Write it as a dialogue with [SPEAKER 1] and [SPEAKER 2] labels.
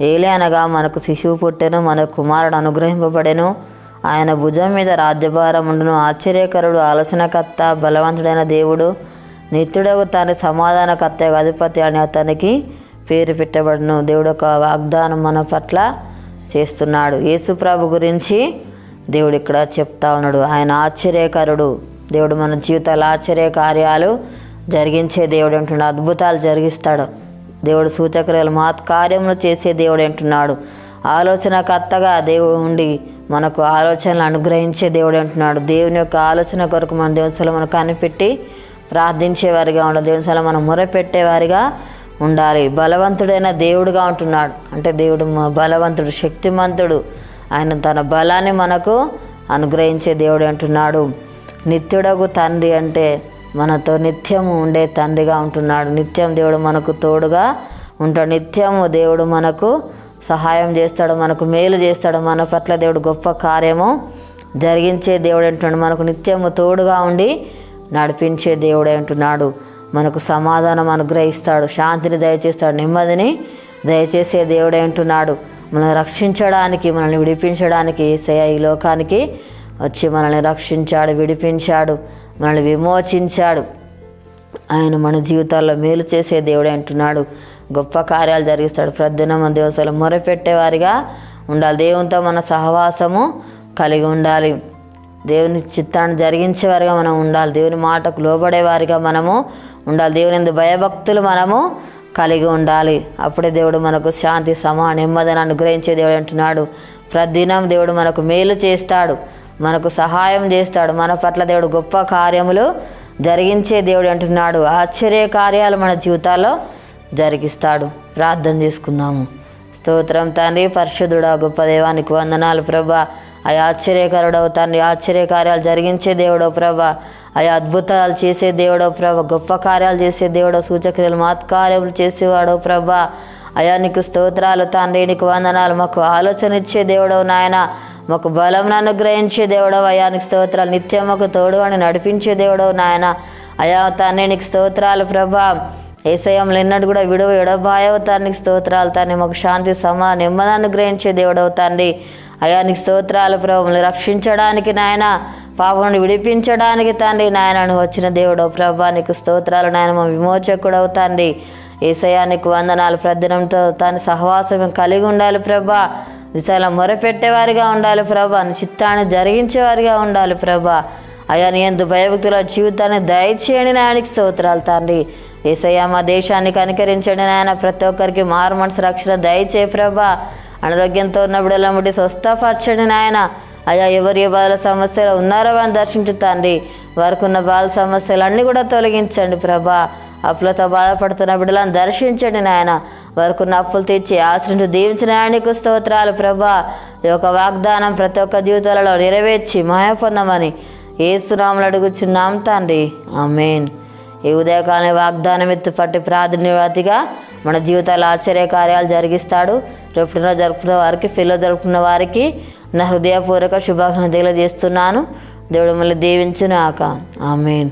[SPEAKER 1] ఏలే అనగా మనకు శిశువు పుట్టెను మన కుమారుడు అనుగ్రహింపబడెను. ఆయన భుజం మీద రాజ్యభారం ఉండును ఆశ్చర్యకరుడు ఆలోచనకర్త బలవంతుడైన దేవుడు నిత్యుడకు తన సమాధానకర్త అధిపతి అని అతనికి పేరు పెట్టబడును. దేవుడు ఒక వాగ్దానం మన పట్ల చేస్తున్నాడు. యేసుప్రభు గురించి దేవుడు ఇక్కడ చెప్తా ఉన్నాడు. ఆయన ఆశ్చర్యకరుడు. దేవుడు మన జీవితాల ఆశ్చర్య కార్యాలు జరిగించే దేవుడు అంటున్నాడు. అద్భుతాలు జరిగిస్తాడు. దేవుడు సూచక్రియలు మహత్కార్యములు చేసే దేవుడు అంటున్నాడు. ఆలోచనకర్తగా దేవుడు ఉండి మనకు ఆలోచనలు అనుగ్రహించే దేవుడు అంటున్నాడు. దేవుని యొక్క ఆలోచన కొరకు మన దేవుని మనం కనిపెట్టి ప్రార్థించేవారిగా ఉండాలి. దేవుని సల మనం మొరపెట్టేవారిగా ఉండాలి. బలవంతుడైన దేవుడుగా ఉంటున్నాడు. అంటే దేవుడు బలవంతుడు శక్తిమంతుడు. ఆయన తన బలాన్ని మనకు అనుగ్రహించే దేవుడు అంటున్నాడు. నిత్యుడగు తండ్రి అంటే మనతో నిత్యము ఉండే తండ్రిగా ఉంటున్నాడు. నిత్యం దేవుడు మనకు తోడుగా ఉంటాడు. నిత్యము దేవుడు మనకు సహాయం చేస్తాడు. మనకు మేలు చేస్తాడు. మన పట్ల దేవుడు గొప్ప కార్యము జరిగించే దేవుడు అంటున్నాడు. మనకు నిత్యము తోడుగా ఉండి నడిపించే దేవుడే అంటున్నాడు. మనకు సమాధానం అనుగ్రహిస్తాడు. శాంతిని దయచేస్తాడు. నెమ్మదిని దయచేసే దేవుడే అంటున్నాడు. మనల్ని రక్షించడానికి మనల్ని విడిపించడానికి ఈ లోకానికి వచ్చి మనల్ని రక్షించాడు విడిపించాడు మనల్ని విమోచించాడు. ఆయన మన జీవితాల్లో మేలు చేసే దేవుడే అంటున్నాడు. గొప్ప కార్యాలు జరిగిస్తాడు. ప్రతిదినం మన దేవసాలు మొరపెట్టేవారిగా ఉండాలి. దేవునితో మన సహవాసము కలిగి ఉండాలి. దేవుని చిత్తాన్ని జరిగించేవారిగా మనం ఉండాలి. దేవుని మాటకు లోబడేవారిగా మనము ఉండాలి. దేవుని ఎందు భయభక్తులు మనము కలిగి ఉండాలి. అప్పుడే దేవుడు మనకు శాంతి సమా నెమ్మదిని అనుగ్రహించే దేవుడు అంటున్నాడు. ప్రతిదినం దేవుడు మనకు మేలు చేస్తాడు. మనకు సహాయం చేస్తాడు. మన పట్ల దేవుడు గొప్ప కార్యములు జరిగించే దేవుడు అంటున్నాడు. ఆశ్చర్య కార్యాలు మన జీవితాల్లో జరిగిస్తాడు. ప్రార్థన చేసుకుందాము. స్తోత్రం తండ్రి పరిశుద్ధుడా గొప్ప దేవానికి వందనాలు ప్రభా. అయా ఆశ్చర్యకరుడవు తండ్రి. ఆశ్చర్య కార్యాలు జరిగించే దేవుడో ప్రభా. అయా అద్భుతాలు చేసే దేవుడో ప్రభ. గొప్ప కార్యాలు చేసే దేవుడో సూచక్రియలు మాత్కార్యములు చేసేవాడో ప్రభా. అయా నీకు స్తోత్రాలు తండ్రి నీకు వందనాలు. మాకు ఆలోచన ఇచ్చే దేవుడవు నాయన. మాకు బలం అనుగ్రహించే దేవుడవు అయా నీకు స్తోత్రాలు నిత్యం మాకు తోడుగాని నడిపించే దేవుడవు నాయన. అయా తండ్రి నీకు స్తోత్రాలు ప్రభా. ఏసయం ఎన్నట్టు కూడా విడువ ఎడబాయవు తానికి స్తోత్రాలు తండ్రి మాకు శాంతి సమా నెమ్మది అనుగ్రహించే దేవుడవు తండ్రి. అయా నీకు స్తోత్రాలు ప్రభుని రక్షించడానికి నాయన. పాపను విడిపించడానికి తండ్రి నాయనను వచ్చిన దేవుడవు ప్రభా. నీకు స్తోత్రాలు నాయన. మా విమోచకుడవు తండ్రి. ఏసయానికి వందనాలు. ప్రదినంతో తన సహవాసం కలిగి ఉండాలి ప్రభా. విశాల మొరపెట్టేవారిగా ఉండాలి ప్రభా. చిత్తాన్ని జరిగించేవారిగా ఉండాలి ప్రభా. అయా నీ ఎందు భయభక్తుల జీవితాన్ని దయచేయండి నాయనికి స్తోత్రాలు తండ్రి. ఏసయ్య మా దేశాన్ని కనికరించండి నాయన. ప్రతి ఒక్కరికి మారు మనసు రక్షణ దయచే ప్రభా. అనారోగ్యంతో ఉన్నప్పుడల్లా బిడ్డల ముడి స్వస్థపరచండి నాయన. అయ్యా ఎవరు ఏ బాధల సమస్యలు ఉన్నారో వారిని దర్శించు తండ్రి. వారికి ఉన్న బాధ సమస్యలు అన్నీ కూడా తొలగించండి ప్రభా. అప్పులతో బాధపడుతున్న బిడ్డలను దర్శించండి నాయన. వారికి అప్పులు తీర్చి ఆశ్రయించి దీవించిన ఆయనకు స్తోత్రాలు ప్రభా. ఈ యొక్క వాగ్దానం ప్రతి ఒక్క జీవితాలలో నెరవేర్చి మాయ పొందమని ఏసునాములు అడుగుచున్నాం తండ్రి. ఆమెన్. ఈ ఉదయకాలం వాగ్దానం ఎత్తుపట్టి ప్రాధాన్యతగా మన జీవితాల ఆశ్చర్య కార్యాలు జరిగిస్తాడు. రేపు జరుపుకున్న వారికి పిల్లలు జరుపుకున్న వారికి నా హృదయపూర్వక శుభాకాంక్షలు తెలియజేస్తున్నాను. దేవుడు మళ్ళీ దీవించునాక ఆమెన్.